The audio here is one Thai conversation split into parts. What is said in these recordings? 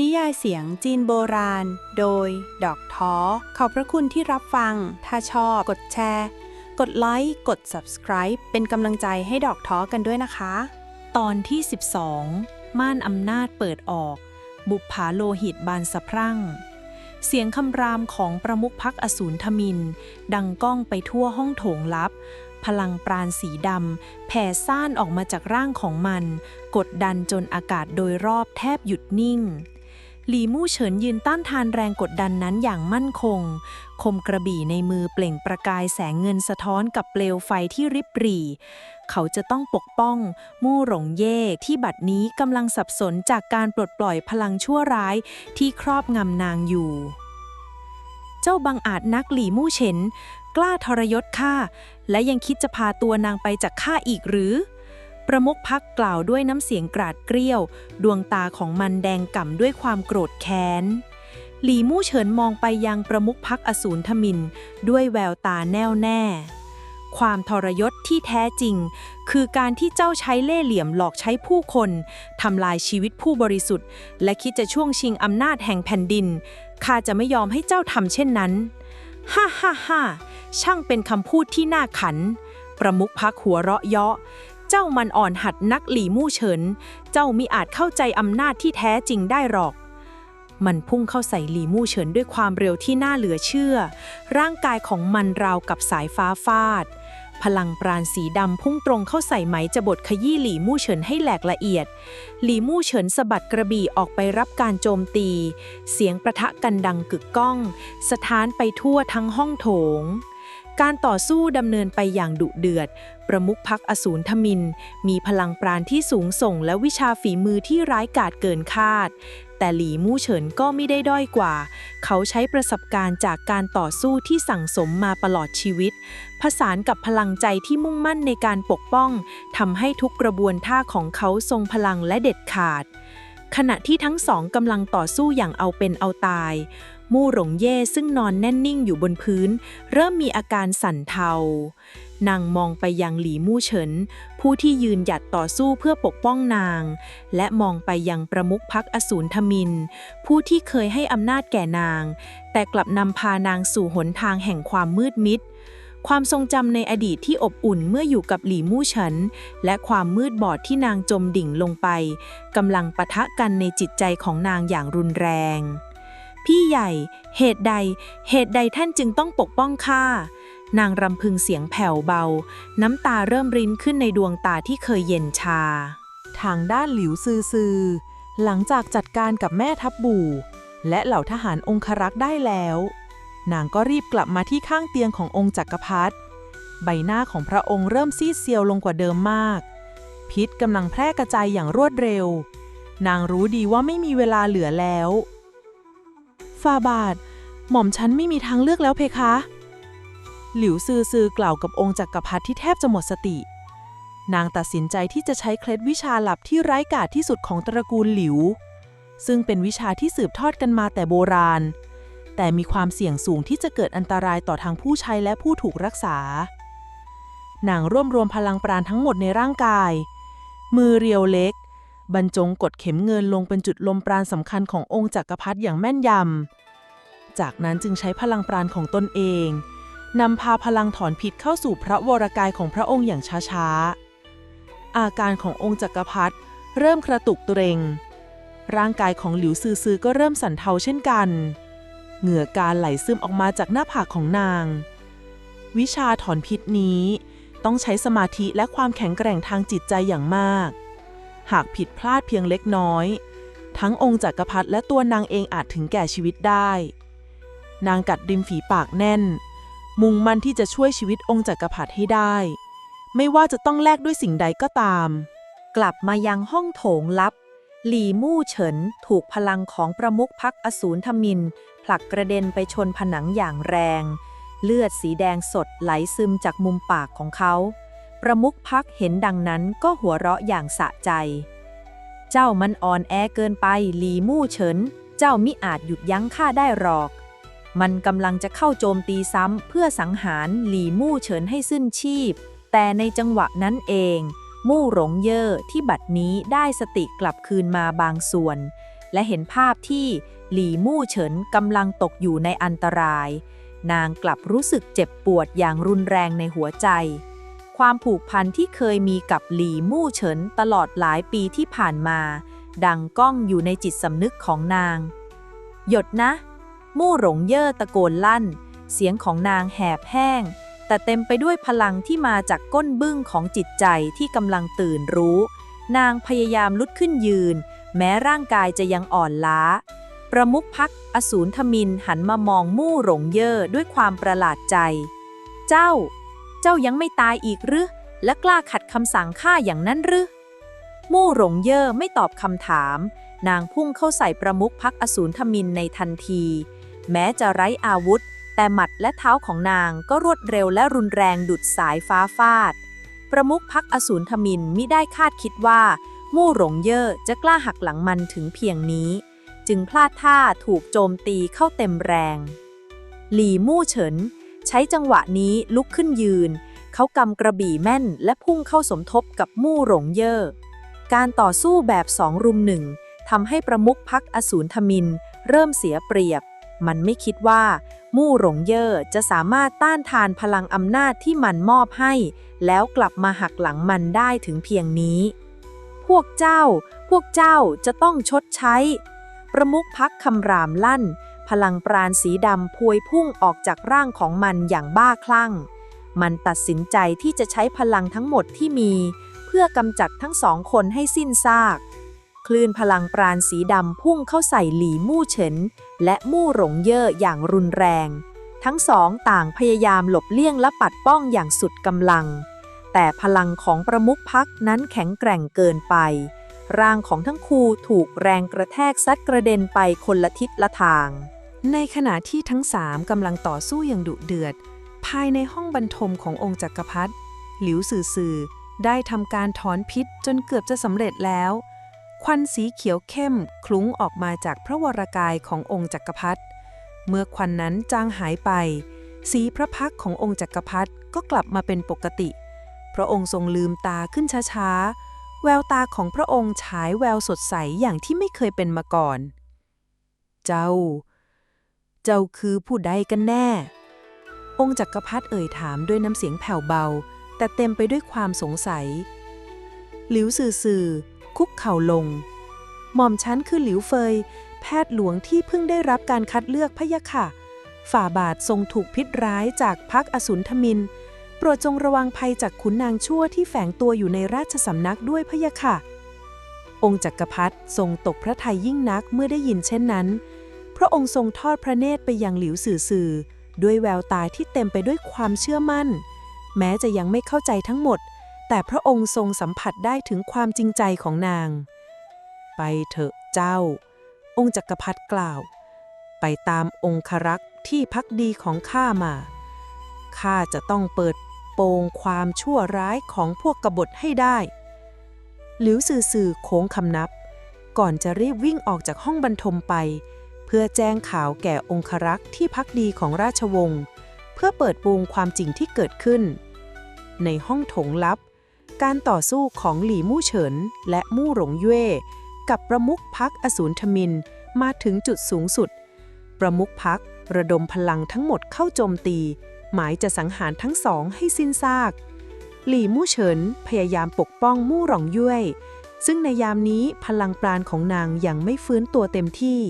นิยายเสียงจีนโบราณ โดย ดอกท้อ ขอบพระคุณที่รับฟัง ถ้าชอบ กดแชร์ กดไลค์ กด subscribe เป็นกำลังใจให้ดอกท้อกันด้วยนะคะ ตอนที่ 12 ม่านอำนาจเปิดออก บุปผาโลหิตบานสะพรั่ง เสียงคำรามของประมุขพักอสูรทมิน ดังก้องไปทั่วห้องโถงลับ พลังปราณสีดำแผ่ซ่านออกมาจากร่างของมัน กดดันจนอากาศโดยรอบแทบหยุดนิ่ง หลีมู่เฉินยืนต้านทานแรงกดดันนั้นอย่างมั่นคง คมกระบี่ในมือเปล่งประกายแสงเงินสะท้อนกับเปลวไฟที่ริบหรี่ เขาจะต้องปกป้อง มู่หลงเย่ที่บัดนี้กำลังสับสนจากการปลดปล่อยพลังชั่วร้ายที่ครอบงำนางอยู่ เจ้าบังอาจนักหลี่มู่เฉินกล้าทรยศข้าและยังคิดจะพาตัวนางไปจากข้าอีกหรือ ประมุขพักกล่าวด้วยน้ำเสียงกราดเกรี้ยว ดวงตาของมันแดงก่ำด้วยความโกรธแค้น หลีมู่เฉินมองไปยังประมุขพักอสูรทมิน ด้วยแววตาแน่วแน่ ความทรยศที่แท้จริง คือการที่เจ้าใช้เล่ห์เหลี่ยมหลอกใช้ผู้คนทำลายชีวิตผู้บริสุทธิ์ และคิดจะช่วงชิงอำนาจแห่งแผ่นดินข้าจะไม่ยอมให้เจ้าทำเช่นนั้นฮ่าฮ่าฮ่าช่างเป็นคำพูดที่น่าขัน ประมุขพักหัวเราะเยาะ เจ้ามันอ่อนหัดนักหลีมู่เฉิน เจ้ามิอาจเข้าใจอำนาจที่แท้จริงได้หรอก มันพุ่งเข้าใส่หลีมู่เฉินด้วยความเร็วที่น่าเหลือเชื่อ ร่างกายของมันราวกับสายฟ้าฟาด พลังปราณสีดำพุ่งตรงเข้าใส่ไหมจะบดขยี้หลีมู่เฉินให้แหลกละเอียด หลีมู่เฉินสะบัดกระบี่ออกไปรับการโจมตี เสียงประทะกันดังกึกก้องสถานไปทั่วทั้งห้องโถง การต่อสู้ดำเนินไปอย่างดุเดือด ประมุขพักอสูรทมิน มีพลังปราณที่สูงส่งและวิชาฝีมือที่ร้ายกาจเกินคาด แต่หลีมู่เฉินก็ไม่ได้ด้อยกว่า เขาใช้ประสบการณ์จากการต่อสู้ที่สั่งสมมาตลอดชีวิต ผสานกับพลังใจที่มุ่งมั่นในการปกป้องทำให้ทุกกระบวนท่าของเขาทรงพลังและเด็ดขาด ขณะที่ทั้งสองกำลังต่อสู้อย่างเอาเป็นเอาตาย มู่หลงเย่ซึ่งนอนแน่นนิ่งอยู่บนพื้น เริ่มมีอาการสั่นเทานางมองไปยังหลีมู่เฉิน ผู้ที่ยืนหยัดต่อสู้เพื่อปกป้องนาง และมองไปยังประมุขพักอสูรทมิน ผู้ที่เคยให้อำนาจแก่นาง แต่กลับนำพานางสู่หนทางแห่งความมืดมิด ความทรงจำในอดีตที่อบอุ่นเมื่ออยู่กับหลีมู่เฉิน และความมืดบอดที่นางจมดิ่งลงไปกำลังปะทะกันในจิตใจของนางอย่างรุนแรง พี่ใหญ่ เหตุใด เหตุใดท่านจึงต้องปกป้องข้านางรำพึงเสียงแผ่วเบา น้ำตาเริ่มรินขึ้นในดวงตาที่เคยเย็นชา ทางด้านหลิวซือซือ หลังจากจัดการกับแม่ทัพบู่ และเหล่าทหารองครักษ์ได้แล้ว นางก็รีบกลับมาที่ข้างเตียงขององค์จักรพรรดิใบหน้าของพระองค์เริ่มซีดเซียวลงกว่าเดิมมาก พิษกำลังแพร่กระจายอย่างรวดเร็ว นางรู้ดีว่าไม่มีเวลาเหลือแล้ว ฟาบาท หม่อมฉันไม่มีทางเลือกแล้วเพคะ หลิวซือซือกล่าวกับองค์จักรพรรดิที่แทบจะหมดสติ นางตัดสินใจที่จะใช้เคล็ดวิชาหลับที่ไร้กาจที่สุดของตระกูลหลิว ซึ่งเป็นวิชาที่สืบทอดกันมาแต่โบราณ แต่มีความเสี่ยงสูงที่จะเกิดอันตรายต่อทางผู้ใช้และผู้ถูกรักษานางรวบรวมพลังปราณทั้งหมดในร่างกาย มือเรียวเล็ก บรรจงกดเข็มเงินลงเป็นจุดลมปราณสำคัญขององค์จักรพรรดิอย่างแม่นยำ จากนั้นจึงใช้พลังปราณของตนเองนำพาพลังถอนพิษเข้าสู่พระวรกายของพระองค์อย่างช้าๆ อาการขององค์จักรพรรดิเริ่มกระตุกเกรงร่างกายของหลิวซือซือก็เริ่มสั่นเทาเช่นกัน เหงื่อการไหลซึมออกมาจากหน้าผากของนาง วิชาถอนพิษนี้ ต้องใช้สมาธิและความแข็งแกร่งทางจิตใจอย่างมาก หากผิดพลาดเพียงเล็กน้อย ทั้งองค์จักรพรรดิและตัวนางเองอาจถึงแก่ชีวิตได้ นางกัดริมฝีปากแน่น มุ่งมั่นที่จะช่วยชีวิตองค์จักรพรรดิให้ได้ ไม่ว่าจะต้องแลกด้วยสิ่งใดก็ตาม กลับมายังห้องโถงลับ หลีมู่เฉินถูกพลังของประมุขพักอสูรทมิน ผลักกระเด็นไปชนผนังอย่างแรง เลือดสีแดงสดไหลซึมจากมุมปากของเขา ประมุขพักเห็นดังนั้นก็หัวเราะอย่างสะใจ เจ้ามันอ่อนแอเกินไปหลีมู่เฉิน เจ้ามิอาจหยุดยั้งข้าได้หรอก มันกำลังจะเข้าโจมตีซ้ำเพื่อสังหารหลีมู่เฉินให้สิ้นชีพ แต่ในจังหวะนั้นเอง มู่หลงเย่อที่บัดนี้ได้สติกลับคืนมาบางส่วน และเห็นภาพที่หลีมู่เฉินกำลังตกอยู่ในอันตราย นางกลับรู้สึกเจ็บปวดอย่างรุนแรงในหัวใจ ความผูกพันที่เคยมีกับหลี่มู่เฉินตลอดหลายปีที่ผ่านมา ดังก้องอยู่ในจิตสำนึกของนาง หยดนะ มู่หลงเย่อตะโกนลั่น เสียงของนางแหบแห้ง แต่เต็มไปด้วยพลังที่มาจากก้นบึ้งของจิตใจที่กำลังตื่นรู้ นางพยายามลุกขึ้นยืน แม้ร่างกายจะยังอ่อนล้า ประมุขพักอสูรทมินหันมามองมู่หลงเย่อด้วยความประหลาดใจ เจ้า เจ้ายังไม่ตายอีกหรือ และกล้าขัดคำสั่งข้าอย่างนั้นหรือ มู่หลงเย่อไม่ตอบคำถาม นางพุ่งเข้าใส่ประมุขพักอสูรทมินในทันที แม้จะไร้อาวุธ แต่หมัดและเท้าของนางก็รวดเร็วและรุนแรงดุดสายฟ้าฟาด ประมุขพักอสูรทมินมิได้คาดคิดว่า มู่หลงเย่อจะกล้าหักหลังมันถึงเพียงนี้ จึงพลาดท่าถูกโจมตีเข้าเต็มแรง หลี่มู่เฉิน ใช้จังหวะนี้ลุกขึ้นยืน เขากำกระบี่แม่นและพุ่งเข้าสมทบกับมู่หลงเย่อ การต่อสู้แบบสองรุมหนึ่งทำให้ประมุขพักอสูรทมิน เริ่มเสียเปรียบ มันไม่คิดว่า มู่หลงเย่อจะสามารถต้านทานพลังอำนาจที่มันมอบให้ แล้วกลับมาหักหลังมันได้ถึงเพียงนี้ พวกเจ้า พวกเจ้าจะต้องชดใช้ ประมุขพักคำรามลั่น พลังปราณสีดำพวยพุ่งออกจากร่างของมันอย่างบ้าคลั่ง มันตัดสินใจที่จะใช้พลังทั้งหมดที่มี เพื่อกำจัดทั้งสองคนให้สิ้นซาก คลื่นพลังปราณสีดำพุ่งเข้าใส่หลี่มู่เฉิน และมู่หลงเย่ออย่างรุนแรง ทั้งสองต่างพยายามหลบเลี่ยงและปัดป้องอย่างสุดกำลัง แต่พลังของประมุขพักนั้นแข็งแกร่งเกินไปร่างของทั้งคู่ถูกแรงกระแทกซัดกระเด็นไปคนละทิศละทาง ในขณะที่ทั้งสามกำลังต่อสู้อย่างดุเดือด ภายในห้องบรรทมขององค์จักรพรรดิหลิวสื่อสื่อได้ทำการถอนพิษจนเกือบจะสำเร็จแล้ว ควันสีเขียวเข้มคลุ้งออกมาจากพระวรากายขององค์จักรพรรดิเมื่อควันนั้นจางหายไป สีพระพักขององค์จักรพรรดิก็กลับมาเป็นปกติ พระองค์ทรงลืมตาขึ้นช้าๆ แววตาของพระองค์ฉายแววสดใสอย่างที่ไม่เคยเป็นมาก่อน เจ้า เจ้าคือผู้ใดกันแน่ องค์จักรพรรดิเอ่ยถามด้วยน้ำเสียงแผ่วเบา แต่เต็มไปด้วยความสงสัย หลิวสื่อสื่อ คุกเข่าลง หม่อมชั้นคือหลิวเฟย แพทย์หลวงที่เพิ่งได้รับการคัดเลือกพะยะค่ะ ฝ่าบาททรงถูกพิษร้ายจากพักอสุนทมิน โปรดจงระวังภัยจากขุนนางชั่วที่แฝงตัวอยู่ในราชสำนักด้วยพะยะค่ะองค์จักรพรรดิทรงตกพระทัยยิ่งนักเมื่อได้ยินเช่นนั้น ระองค์ทรงทอดพระเนตรไปยังหลิวสื่อสื่อด้วยแววตาที่เต็มไปด้วยความเชื่อมั่น แม้จะยังไม่เข้าใจทั้งหมด แต่พระองค์ทรงสัมผัสได้ถึงความจริงใจของนาง ไปเถอะเจ้า องค์จักรพรรดิกล่าว ไปตามองครักษ์ที่พักดีของข้ามาข้าจะต้องเปิดโปงความชั่วร้ายของพวกกบฏให้ได้ หลิวสื่อสื่อโค้งคำนับ ก่อนจะรีบวิ่งออกจากห้องบรรทมไป พื่อแจ้งข่าวแก่องครักษ์ที่พักดีของราชวงศ์เพื่อเปิดโปงความจริงที่เกิดขึ้น ในห้องโถงลับ การต่อสู้ของหลี่มู่เฉิน และมู่หลงเย่กับประมุขพักอสูรทมินมาถึงจุดสูงสุด ประมุขพักระดมพลังทั้งหมดเข้าโจมตี หมายจะสังหารทั้งสองให้สิ้นซาก หลี่มู่เฉินพยายามปกป้องมู่หลงเย่ซึ่งในยามนี้พลังปราณของนางยังไม่ฟื้นตัวเต็มที่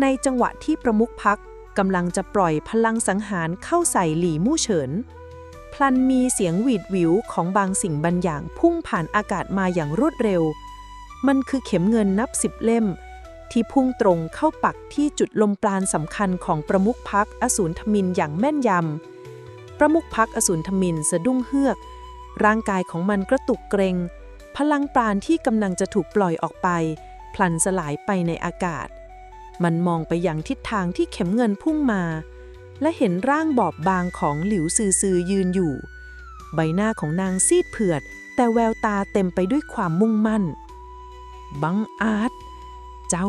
ในจังหวะที่ประมุขพักกำลังจะปล่อยพลังสังหารเข้าใส่หลี่มู่เฉิน พลันมีเสียงหวีดวิวของบางสิ่งบางอย่างพุ่งผ่านอากาศมาอย่างรวดเร็ว มันคือเข็มเงินนับสิบเล่ม ที่พุ่งตรงเข้าปักที่จุดลมปราณสำคัญของประมุขพักอสูรทมินอย่างแม่นยำ ประมุขพักอสูรทมินสะดุ้งเฮือก ร่างกายของมันกระตุกเกรง พลังปราณที่กำลังจะถูกปล่อยออกไป พลันสลายไปในอากาศ มันมองไปยังทิศทางที่เข็มเงินพุ่งมา และเห็นร่างบอบบางของหลิวซือซือยืนอยู่ ใบหน้าของนางซีดเผือด แต่แววตาเต็มไปด้วยความมุ่งมั่น บังอาจ เจ้า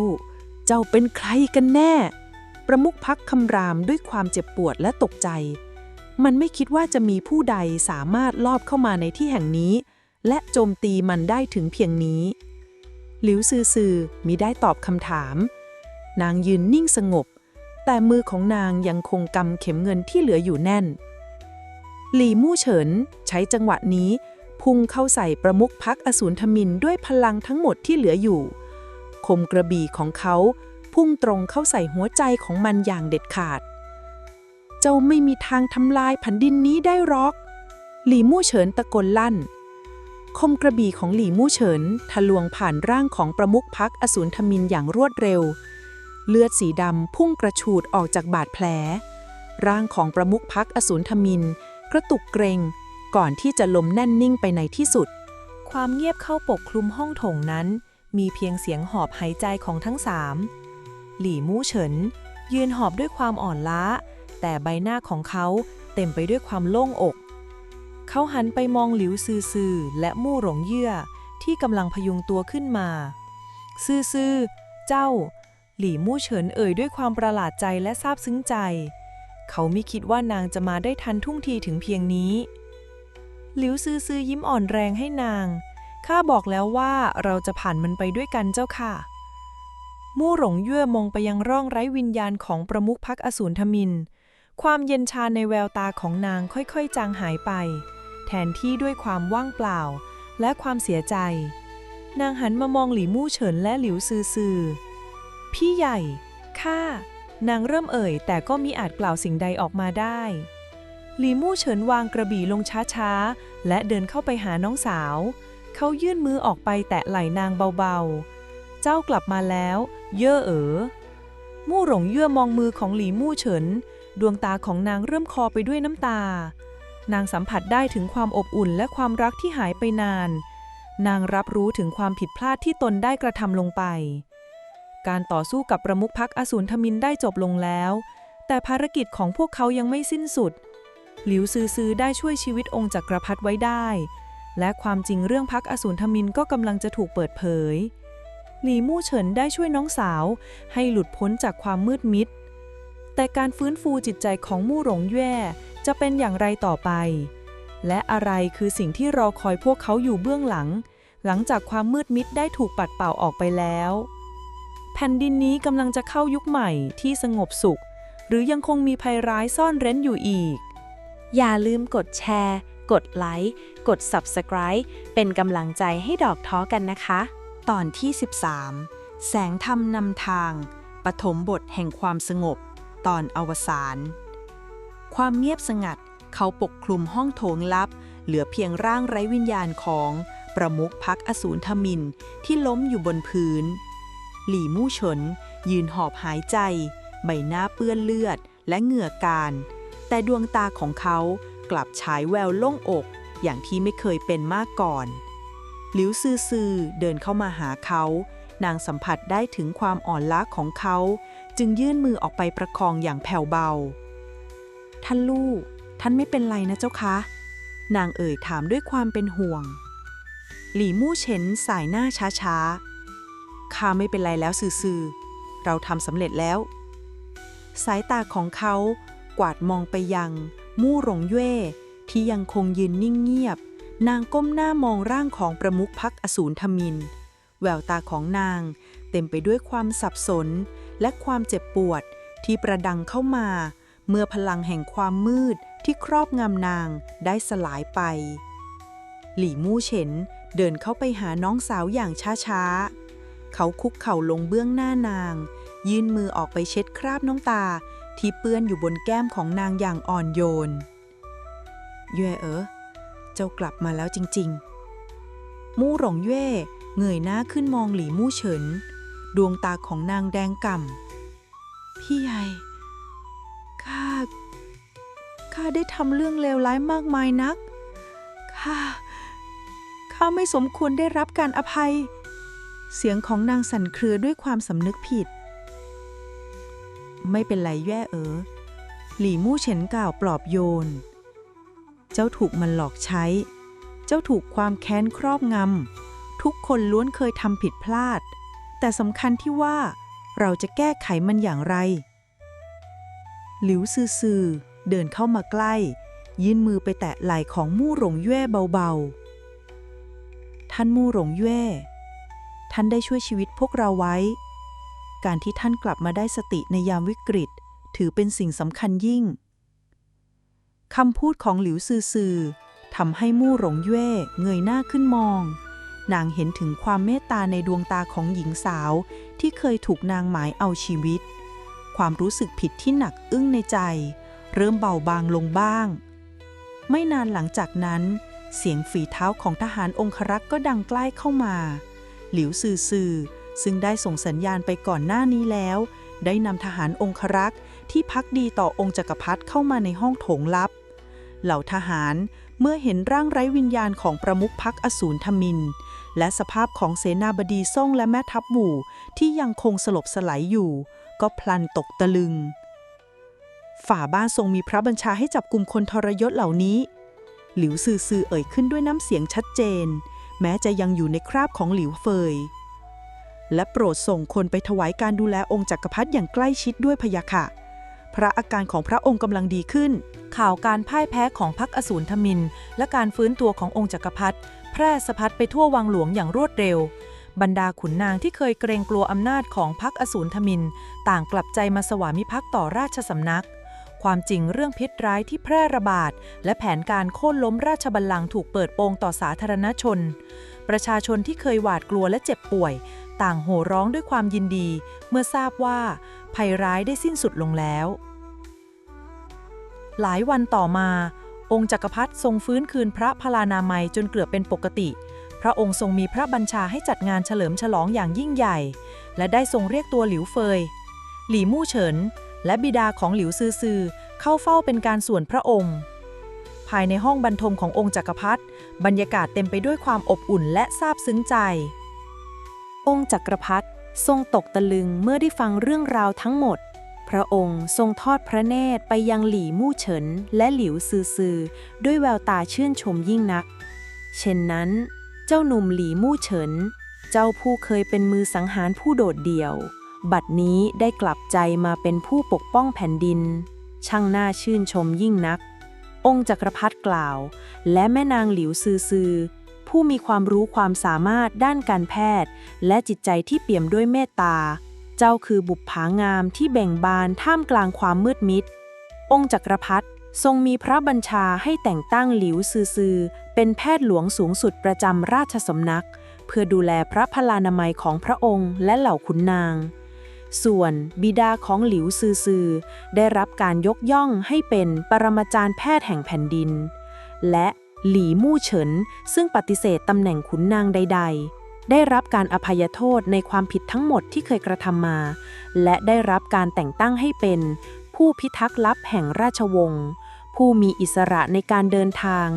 เจ้าเป็นใครกันแน่ ประมุขพักคำรามด้วยความเจ็บปวดและตกใจ มันไม่คิดว่าจะมีผู้ใดสามารถลอบเข้ามาในที่แห่งนี้ และโจมตีมันได้ถึงเพียงนี้ หลิวซือซือมิได้ตอบคำถาม นางยืนนิ่งสงบ แต่มือของนางยังคงกำเข็มเงินที่เหลืออยู่แน่น หลี่มู่เฉิน ใช้จังหวะนี้ พุ่งเข้าใส่ประมุขพักอสูรทมินด้วยพลังทั้งหมดที่เหลืออยู่ คมกระบี่ของเขาพุ่งตรงเข้าใส่หัวใจของมันอย่างเด็ดขาด เจ้าไม่มีทางทำลายแผ่นดินนี้ได้หรอก หลี่มู่เฉินตะโกนลั่น คมกระบี่ของหลี่มู่เฉินทะลวงผ่านร่างของประมุขพักอสูรทมินอย่างรวดเร็ว เลือดสีดำพุ่งกระฉูดออกจากบาดแผล ร่างของประมุขพักอสูรทมิน กระตุกเกรงก่อนที่จะล้มแน่นนิ่งไปในที่สุด ความเงียบเข้าปกคลุมห้องโถงนั้น มีเพียงเสียงหอบหายใจของทั้งสามหลี่มู่เฉิน ยืนหอบด้วยความอ่อนล้า แต่ใบหน้าของเขาเต็มไปด้วยความโล่งอก เขาหันไปมองหลิวซือซือและมู่หลงเยื่อที่กำลังพยุงตัวขึ้นมา ซือซือเจ้า หลี่มู่เฉินเอ่ยด้วยความประหลาดใจและซาบซึ้งใจ เขาไม่คิดว่านางจะมาได้ทันทุ่งทีถึงเพียงนี้ หลิวซื่อซื่อยิ้มอ่อนแรงให้นาง ข้าบอกแล้วว่าเราจะผ่านมันไปด้วยกันเจ้าค่ะ มู่หลงเย่อมองไปยังร่องไร้วิญญาณของประมุขพักอสูรทมิน ความเย็นชาในแววตาของนางค่อยๆ จางหายไป แทนที่ด้วยความว่างเปล่าและความเสียใจ นางหันมามองหลี่มู่เฉินและหลิวซื่อซื่อ พี่ใหญ่ ข้า นางเริ่มเอ่ย แต่ก็มิอาจกล่าวสิ่งใดออกมาได้หลีมู่เฉินวางกระบี่ลงช้าๆ และเดินเข้าไปหาน้องสาว เขายื่นมือออกไปแตะไหล่นางเบาๆ เจ้ากลับมาแล้ว เย่อเอ๋อ มู่หลงเย่อมองมือของหลีมู่เฉิน ดวงตาของนางเริ่มคอไปด้วยน้ำตา นางสัมผัสได้ถึงความอบอุ่นและความรักที่หายไปนาน นางรับรู้ถึงความผิดพลาดที่ตนได้กระทำลงไป การต่อสู้กับประมุขพักอสูรทมินได้จบลงแล้ว แต่ภารกิจของพวกเขายังไม่สิ้นสุด หลิวซือซือได้ช่วยชีวิตองค์จักรพรรดิไว้ได้ และความจริงเรื่องพักอสูรทมินก็กำลังจะถูกเปิดเผย หลีมู่เฉินได้ช่วยน้องสาว ให้หลุดพ้นจากความมืดมิด แต่การฟื้นฟูจิตใจของมู่หลงแย่จะเป็นอย่างไรต่อไป และอะไรคือสิ่งที่รอคอยพวกเขาอยู่เบื้องหลัง หลังจากความมืดมิดได้ถูกปัดเป่าออกไปแล้ว ผ่นดินนี้กำลังจะเข้ายุคใหม่ที่สงบสุข หรือยังคงมีภัยร้ายซ่อนเร้นอยู่อีก อย่าลืมกดแชร์ กดไลค์ กด Subscribe เป็นกำลังใจให้ดอกท้อกันนะคะ ตอนที่ 13 แสงธรรมนำทาง ปฐมบทแห่งความสงบ ตอนอวสานความเงียบสงัดเขาปกคลุมห้องโถงลับ เหลือเพียงร่างไร้วิญญาณของประมุขพักอสูรทมินที่ล้มอยู่บนพื้น หลี่มู่เฉินยืนหอบหายใจ ใบหน้าเปื้อนเลือดและเหงื่อการ แต่ดวงตาของเขากลับฉายแววโล่งอก อย่างที่ไม่เคยเป็นมาก่อน หลิวซือซือเดินเข้ามาหาเขา นางสัมผัสได้ถึงความอ่อนล้าของเขา จึงยื่นมือออกไปประคองอย่างแผ่วเบา ท่านลูก ท่านไม่เป็นไรนะเจ้าคะ นางเอ่ยถามด้วยความเป็นห่วง หลี่มู่เฉินสายหน้าช้าๆ ข้าไม่เป็นไรแล้วซื่อๆเราทำสำเร็จแล้ว สายตาของเขากวาดมองไปยัง มู่หลงเย่ที่ยังคงยืนนิ่งเงียบ นางก้มหน้ามองร่างของประมุขพักอสูรทมิน แววตาของนางเต็มไปด้วยความสับสน และความเจ็บปวดที่ประดังเข้ามา เมื่อพลังแห่งความมืดที่ครอบงำนางได้สลายไป หลี่มู่เฉินเดินเข้าไปหาน้องสาวอย่างช้าๆ เขาคุกเข่าลงเบื้องหน้านาง ยื่นมือออกไปเช็ดคราบน้ำตา ที่เปื้อนอยู่บนแก้มของนางอย่างอ่อนโยนเย่เอ๋อเจ้ากลับมาแล้วจริง ๆ มู่หลงเย่เงยหน้าขึ้นมองหลี่มู่เฉิน ดวงตาของนางแดงก่ำพี่ใหญ่ข้าข้าได้ทำเรื่องเลวร้ายมากมายนักข้าข้าไม่สมควรได้รับการอภัย เสียงของนางสั่นเครือด้วยความสำนึกผิด ไม่เป็นไรแย่เอ๋อหลี่มู่เฉินกล่าวปลอบโยน เจ้าถูกมันหลอกใช้ เจ้าถูกความแค้นครอบงำ ทุกคนล้วนเคยทำผิดพลาด แต่สำคัญที่ว่าเราจะแก้ไขมันอย่างไร หลิวซือซือเดินเข้ามาใกล้ ยื่นมือไปแตะไหล่ของมู่หลงเย่เบาๆ ท่านมู่หลงเย่ ท่านได้ช่วยชีวิตพวกเราไว้ การที่ท่านกลับมาได้สติในยามวิกฤต ถือเป็นสิ่งสำคัญยิ่งคำพูดของหลิวซือซือทำให้มู่หลงเย่เงยหน้าขึ้นมอง นางเห็นถึงความเมตตาในดวงตาของหญิงสาวที่เคยถูกนางหมายเอาชีวิต ความรู้สึกผิดที่หนักอึ้งในใจ เริ่มเบาบางลงบ้าง ไม่นานหลังจากนั้น เสียงฝีเท้าของทหารองครักษ์ก็ดังใกล้เข้ามา หลิวซือซือซึ่งได้ส่งสัญญาณไปก่อนหน้านี้แล้ว ได้นำทหารองครักษ์ที่พักดีต่อองค์จักรพรรดิเข้ามาในห้องโถงลับ เหล่าทหารเมื่อเห็นร่างไร้วิญญาณของประมุขพักอสูรทมิน และสภาพของเสนาบดีซ่งและแม่ทัพหมู่ที่ยังคงสลบสลายอยู่ ก็พลันตกตะลึง ฝ่าบ้านทรงมีพระบัญชาให้จับกลุ่มคนทรยศเหล่านี้ หลิวซือซือเอ่ยขึ้นด้วยน้ำเสียงชัดเจน แม้จะยังอยู่ในคราบของหลิวเฟย และโปรดส่งคนไปถวายการดูแลองค์จักรพรรดิอย่างใกล้ชิดด้วยพยะค่ะ พระอาการของพระองค์กำลังดีขึ้น ข่าวการพ่ายแพ้ของพรรคอสูรทมิน และการฟื้นตัวขององค์จักรพรรดิแพร่สะพัดไปทั่ววังหลวงอย่างรวดเร็ว บรรดาขุนนางที่เคยเกรงกลัวอำนาจของพรรคอสูรทมิน ต่างกลับใจมาสวามิภักดิ์ต่อราชสำนัก ความจริงเรื่องพิษร้ายที่แพร่ระบาด และแผนการโค่นล้มราชบัลลังก์ถูกเปิดโปงต่อสาธารณชน ประชาชนที่เคยหวาดกลัวและเจ็บป่วย ต่างโห่ร้องด้วยความยินดี เมื่อทราบว่า ภัยร้ายได้สิ้นสุดลงแล้ว หลายวันต่อมา องค์จักรพรรดิทรงฟื้นคืนพระพลานามัยจนเกือบเป็นปกติพระองค์ทรงมีพระบัญชาให้จัดงานเฉลิมฉลองอย่างยิ่งใหญ่ และได้ทรงเรียกตัวหลิวเฟย หลี่มู่เฉิน และบิดาของหลิวซือซือเข้าเฝ้าเป็นการส่วนพระองค์ ภายในห้องบรรทมขององค์จักรพรรดิบรรยากาศเต็มไปด้วยความอบอุ่นและซาบซึ้งใจ องค์จักรพรรดิทรงตกตะลึงเมื่อได้ฟังเรื่องราวทั้งหมด พระองค์ทรงทอดพระเนตรไปยังหลี่มู่เฉิน และหลิวซือซือด้วยแววตาชื่นชมยิ่งนัก เช่นนั้น เจ้าหนุ่มหลี่มู่เฉิน เจ้าผู้เคยเป็นมือสังหารผู้โดดเดี่ยว บัดนี้ได้กลับใจมาเป็นผู้ปกป้องแผ่นดิน ช่างน่าชื่นชมยิ่งนัก องค์จักรพรรดิกล่าว และแม่นางหลิวซือซือ ผู้มีความรู้ความสามารถด้านการแพทย์ และจิตใจที่เปี่ยมด้วยเมตตา เจ้าคือบุปผางามที่แบ่งบานท่ามกลางความมืดมิด องค์จักรพรรดิทรงมีพระบัญชาให้แต่งตั้งหลิวซือซือ เป็นแพทย์หลวงสูงสุดประจำราชสำนัก เพื่อดูแลพระพลานามัยของพระองค์และเหล่าขุนนาง ส่วนบิดาของหลิวซือซือ ได้รับการยกย่องให้เป็นปรมาจารย์แพทย์แห่งแผ่นดิน และหลี่มู่เฉิน ซึ่งปฏิเสธตำแหน่งขุนนางใด ๆ ได้รับการอภัยโทษในความผิดทั้งหมดที่เคยกระทำมา และได้รับการแต่งตั้งให้เป็น ผู้พิทักษ์ลับแห่งราชวงศ์ผู้มีอิสระในการเดินทาง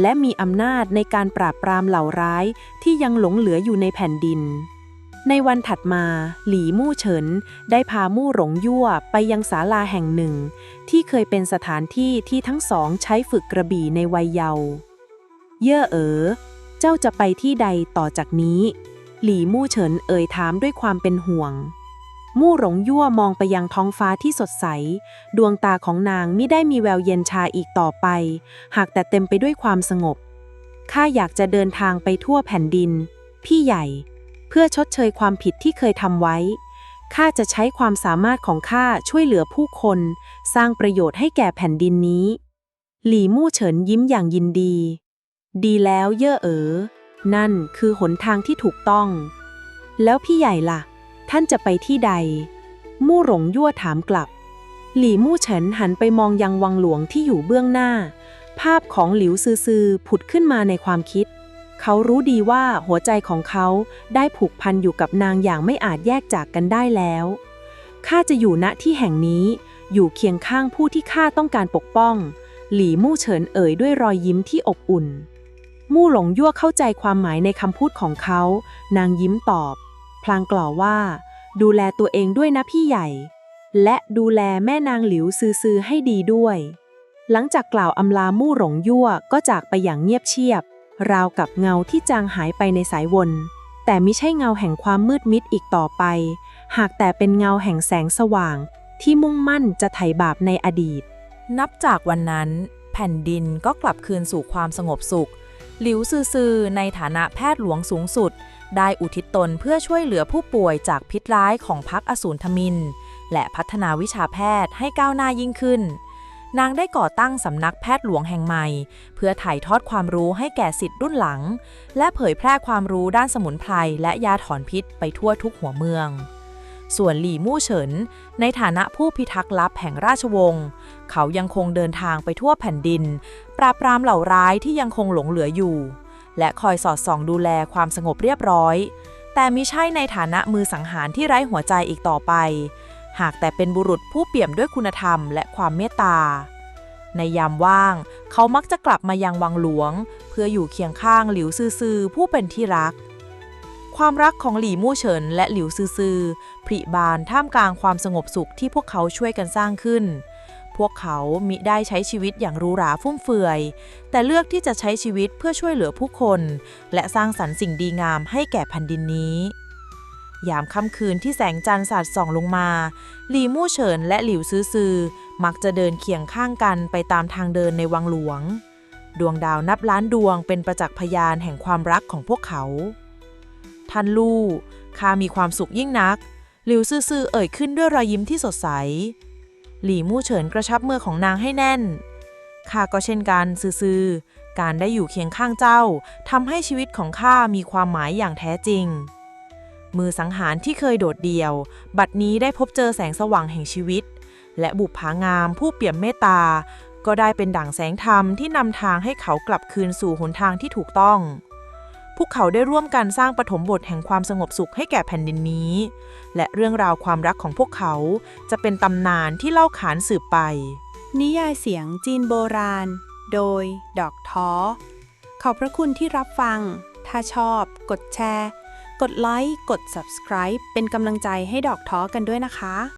และมีอำนาจในการปราบปรามเหล่าร้ายที่ยังหลงเหลืออยู่ในแผ่นดิน ในวันถัดมา หลี่มู่เฉิน ได้พามู่หลงยั่วไปยังศาลาแห่งหนึ่ง ที่เคยเป็นสถานที่ที่ทั้งสองใช้ฝึกกระบี่ในวัยเยาว์เย่อเอ๋อเจ้าจะไปที่ใดต่อจากนี้ หลี่มู่เฉินเอ่ยถามด้วยความเป็นห่วง มู่หลงยั่วมองไปยังท้องฟ้าที่สดใส ดวงตาของนางไม่ได้มีแววเย็นชาอีกต่อไป หากแต่เต็มไปด้วยความสงบข้าอยากจะเดินทางไปทั่วแผ่นดิน พี่ใหญ่ เพื่อชดเชยความผิดที่เคยทำไว้ ข้าจะใช้ความสามารถของข้าช่วยเหลือผู้คน สร้างประโยชน์ให้แก่แผ่นดินนี้ หลี่มู่เฉินยิ้มอย่างยินดี ดีแล้วเย่อเอ๋อ นั่นคือหนทางที่ถูกต้อง แล้วพี่ใหญ่ล่ะ ท่านจะไปที่ใด มู่หลงยั่วถามกลับ หลี่มู่เฉินหันไปมองยังวังหลวงที่อยู่เบื้องหน้า ภาพของหลิวซือซือผุดขึ้นมาในความคิด เขารู้ดีว่าหัวใจของเขาได้ผูกพันอยู่กับนางอย่างไม่อาจแยกจากกันได้แล้ว ข้าจะอยู่ณที่แห่งนี้ อยู่เคียงข้างผู้ที่ข้าต้องการปกป้อง หลี่มู่เฉินเอ่ยด้วยรอยยิ้มที่อบอุ่น มู่หลงยั่วเข้าใจความหมายในคำพูดของเขา นางยิ้มตอบ พลางกล่าวว่า ดูแลตัวเองด้วยนะพี่ใหญ่ และดูแลแม่นางหลิวซือซือให้ดีด้วย หลังจากกล่าวอำลามู่หลงยั่วก็จากไปอย่างเงียบเชียบ ราวกับเงาที่จางหายไปในสายวน แต่ไม่ใช่เงาแห่งความมืดมิดอีกต่อไป หากแต่เป็นเงาแห่งแสงสว่าง ที่มุ่งมั่นจะไถ่บาปในอดีต นับจากวันนั้น แผ่นดินก็กลับคืนสู่ความสงบสุข หลิวซือซือในฐานะแพทย์หลวงสูงสุด ได้อุทิศตนเพื่อช่วยเหลือผู้ป่วยจากพิษร้ายของพักอสูรทมิน และพัฒนาวิชาแพทย์ให้ก้าวหน้ายิ่งขึ้น นางได้ก่อตั้งสำนักแพทย์หลวงแห่งใหม่ เพื่อถ่ายทอดความรู้ให้แก่สิทธิ์รุ่นหลัง และเผยแพร่ความรู้ด้านสมุนไพรและยาถอนพิษไปทั่วทุกหัวเมือง ส่วนหลี่มู่เฉิน ในฐานะผู้พิทักษ์ลับแห่งราชวงศ์เขายังคงเดินทางไปทั่วแผ่นดิน ปราบปรามเหล่าร้ายที่ยังคงหลงเหลืออยู่ และคอยสอดส่องดูแลความสงบเรียบร้อย แต่มิใช่ในฐานะมือสังหารที่ไร้หัวใจอีกต่อไป หากแต่เป็นบุรุษผู้เปี่ยมด้วยคุณธรรมและความเมตตา ในยามว่าง เขามักจะกลับมายังวังหลวง เพื่ออยู่เคียงข้างหลิวซือๆผู้เป็นที่รัก ความรักของหลี่มู่เฉินและหลิวซือๆผริบานท่ามกลางความสงบสุขที่พวกเขาช่วยกันสร้างขึ้น พวกเขามิได้ใช้ชีวิตอย่างรูหราฟุ่มเฟือย แต่เลือกที่จะใช้ชีวิตเพื่อช่วยเหลือผู้คน และสร้างสรรค์สิ่งดีงามให้แก่แผ่นดินนี้ ยามค่ำคืนที่แสงจันทร์สาดส่องลงมา หลี่มู่เฉินและหลิวซือซือมักจะเดินเคียงข้างกันไปตามทางเดินในวังหลวง ดวงดาวนับล้านดวงเป็นประจักษ์พยานแห่งความรักของพวกเขา ท่านลู่ข้ามีความสุขยิ่งนัก หลิวซือซือเอ่ยขึ้นด้วยรอยยิ้มที่สดใส หลี่มู่เฉินกระชับมือของนางให้แน่น ข้าก็เช่นกันซือๆการได้อยู่เคียงข้างเจ้าทำให้ชีวิตของข้ามีความหมายอย่างแท้จริง มือสังหารที่เคยโดดเดี่ยว บัดนี้ได้พบเจอแสงสว่างแห่งชีวิต และบุพางามผู้เปี่ยมเมตตา ก็ได้เป็นดั่งแสงธรรมที่นำทางให้เขากลับคืนสู่หนทางที่ถูกต้อง พวกเขาได้ร่วมกันสร้างปฐมบทแห่งความสงบสุขให้แก่แผ่นดินนี้ และเรื่องราวความรักของพวกเขาจะเป็นตำนานที่เล่าขานสืบไป นิยายเสียงจีนโบราณ โดย ดอกท้อ ขอบพระคุณที่รับฟัง ถ้าชอบ กดแชร์ ดไลค์ กด subscribe เป็นกำลังใจให้ดอกท้อกันด้วยนะคะ